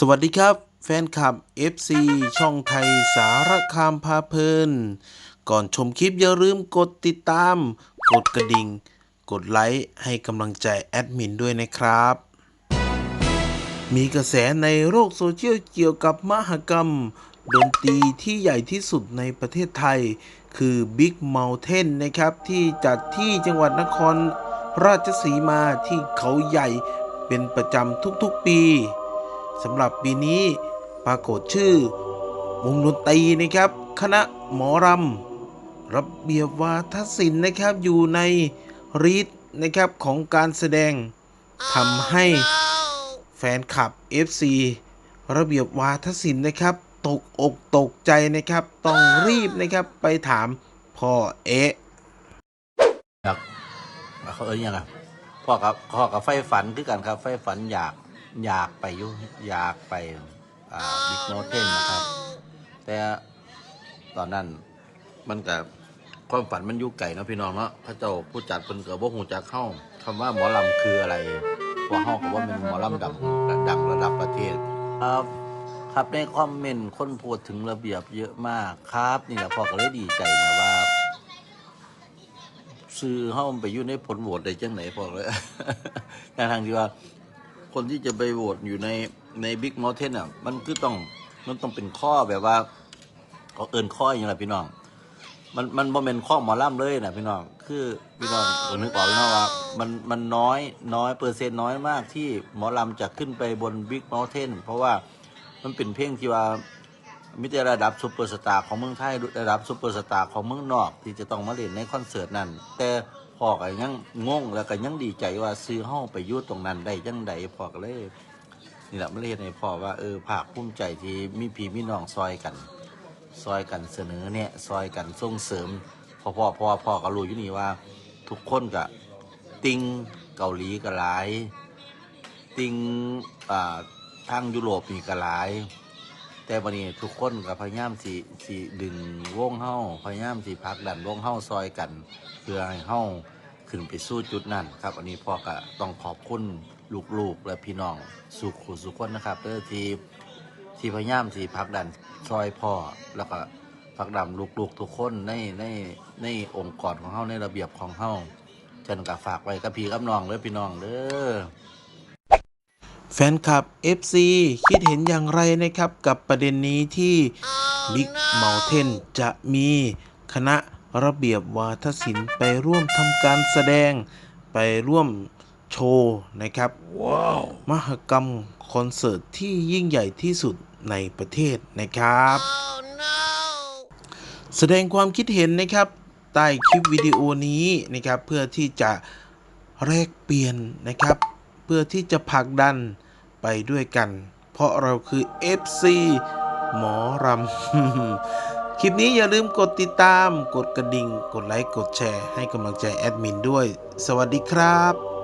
สวัสดีครับ แฟนคลับ FC ช่องไทยสารคามพาเพลิน ก่อนชมคลิปอย่าลืมกดติดตาม กดกระดิ่ง กดไลค์ให้กำลังใจแอดมินด้วยนะครับ มีกระแสในโลกโซเชียลเกี่ยวกับมหกรรม ดนตรีที่ใหญ่ที่สุดในประเทศไทย คือ Big Mountain นะครับ ที่จัดที่จังหวัดนครราชสีมาที่เขาใหญ่เป็นประจำทุกๆปี สำหรับปีนี้ปรากฏชื่อ วงดนตรีนะครับ คณะหมอรำระเบียบวาทศิลป์นะครับอยู่ในรีดนะครับของการแสดงทำให้แฟนคลับ FC ระเบียบวาทศิลป์นะครับ ตกอกตกใจนะครับ ต้องรีบนะครับไปถามพ่อเอ๊ะเขาเอ้ยยังไงพ่อกับพ่อกับไฟฝันคือกันครับ ไฟฝันอยาก อยากไปอยุอยากไปบิ๊กโนเทนนะครับ แต่ตอนนั้นมันกับความฝันมันอยู่ไก่เนาะพี่น้องเนาะพระเจ้าผู้จัดเป็นเกิดว่าหูจักเข้าคำว่าหมอลำคืออะไรเพราะเฮากับว่าเป็นหมอลำดังดังระดับประเทศครับครับในคอมเมนต์คนพูดถึงระเบียบเยอะมากครับ นี่แหละพ่อก็เลยดีใจนะว่าซื้อเฮ้าไปอยู่ในผลโหวตได้จังไหนพอเลยในทางที่ว่า คนที่จะไปโหวตอยู่ในในบิ๊กมอเทนอะ มันคือต้องมันต้องเป็นข้อแบบว่าเขาเอินข้ออย่างไรพี่น้อง มันมันบ่เป็นข้อหมอล่ำเลยนะพี่น้อง คือพี่น้องเออนึกออกแล้องว่ามันมันน้อยน้อยเปอร์เซ็นต์น้อยมากที่หมอลำจะขึ้นไปบนบิ๊กมอเทนเพราะว่ามันเป็นเพลงที่ว่า มิแต่ระดับซุปเปอร์สตาร์ของเมืองไทยระดับซุปเปอร์สตาร์ของเมืองนอก ที่จะต้องมาเล่นในคอนเสิร์ตนั้น แต่พ่อก็ยังงงแล้วก็ยังดีใจว่าซื้อห้องไปยุ่ตรงนั้นได้ยังไดพ่อก็เลยนี่แหละม่เรียนให้พ่อว่าเออภาคภูมิใจที่มีพี่มีน้องซอยกัน ซอยกันเสนอเนี่ยซอยกันส่งเสริมพอพ่อพ่อพ่อก็รู้อยู่นี่ว่า ทุกคนก็ติงเกาหลีก็หลาย ติงอ่าทางยุโรปนี่ก็หลาย แต่วันนี้ทุกคนก็พยายามสิสิดึงวงเฮาพยายามสิพักดันวงเฮาซอยกัน เพื่อให้เฮาขึ้นไปสู้จุดนั้น ครับ อันนี้พ่อก็ต้องขอบคุณลูกๆ และพี่น้องสุขุสุขคนนะครับเด้อที่ที่พยายามสิพักดันซอยพ่อแล้วก็พักดันลูกๆ ทุกคนในในในองค์กรของเฮาในระเบียบของเฮาฉันก็ฝากไว้กับพี่กับน้องเด้อพี่น้องเด้อ แฟนคลับ FC คิดเห็นอย่างไรนะครับกับประเด็นนี้ที่ Big Mountain จะมีคณะระเบียบวาทศิลป์ไปร่วมทำการแสดงไปร่วมโชว์นะครับมหกรรมคอนเสิร์ตที่ยิ่งใหญ่ที่สุดในประเทศนะครับแสดงความคิดเห็นนะครับใต้คลิปวิดีโอนี้นะครับ เพื่อที่จะแลกเปลี่ยนนะครับ เพื่อที่จะผลักดัน ไปด้วยกัน เพราะเราคือ FC หมอรำ คลิปนี้อย่าลืมกดติดตาม กดกระดิ่ง กดไลค์ กดแชร์ ให้กำลังใจแอดมินด้วย สวัสดีครับ